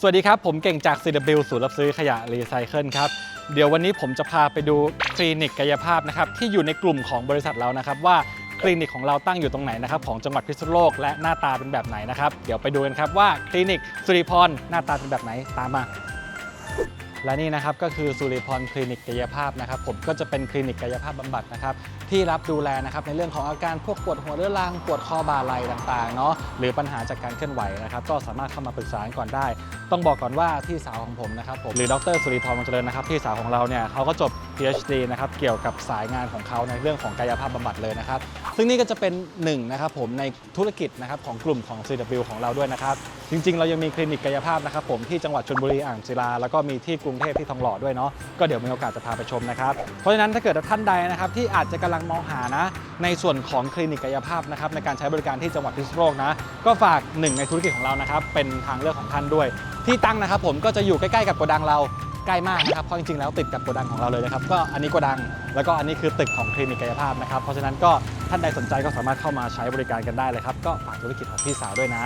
สวัสดีครับ ผมเก่งจาก CW ศูนย์รับซื้อขยะรีไซเคิลครับ เดี๋ยววันนี้ผมจะพาไปดูคลินิกกายภาพนะครับ ที่อยู่ในกลุ่มของบริษัทเรานะครับ ว่าคลินิกของเราตั้งอยู่ตรงไหนนะครับ ของจังหวัดพิษณุโลกและหน้าตาเป็นแบบไหนนะครับ เดี๋ยวไปดูกันครับว่าคลินิกสุริพรหน้าตาเป็นแบบไหนตามมา และนี่นะครับก็คือสุริพรคลินิกกายภาพนะครับผมก็จะเป็นคลินิกกายภาพบำบัดนะครับที่รับดูแลนะครับในเรื่องของอาการพวกปวดหัวเรื้อรังปวดคอบ่าไหล่ต่างๆเนาะหรือปัญหาจากการเคลื่อนไหวนะครับก็สามารถเข้ามาปรึกษาก่อนได้ ต้องบอกก่อนว่าพี่สาวของผมนะครับผมหรือดรสุริพรมังเจริญนะครับพี่สาวของเราเนี่ยเขาก็จบ PhD นะครับเกี่ยวกับสายงานของเขาในเรื่องของกายภาพบำบัดเลยนะครับซึ่งนี่ก็จะเป็นหนึ่งนะครับผมในธุรกิจนะครับของกลุ่มของ CW ของเราด้วยนะครับจริง ๆ เรายังมีคลินิกกายภาพนะครับผมที่จังหวัดชลบุรีอ่างศิลาแล้วก็มีที่รุงเทพที่ทองหล่อด้วยเนาะก็เดี๋ยวมีโอกาสจะพาไปชมนะครับเพราะฉะนั้นถ้าเกิดท่านใดนะครับที่อาจจะกำลังมองหานะ ในส่วนของคลินิกกายภาพนะครับในการใช้บริการที่จังหวัดพิษณุโลกนะก็ฝากหนึ่งในธุรกิจของเรานะครับเป็นทางเลือกของท่านด้วย ที่ตั้งนะครับผมก็จะอยู่ใกล้ๆกับโกดังเราใกล้มากนะครับเพราะจริงๆแล้วติดกับโกดังของเราเลยนะครับก็อันนี้โกดังแล้วก็อันนี้คือตึกของคลินิกกายภาพนะครับเพราะฉะนั้นก็ท่านใดสนใจก็สามารถเข้ามาใช้บริการกันได้เลยครับก็ฝากธุรกิจของพี่สาวด้วยนะ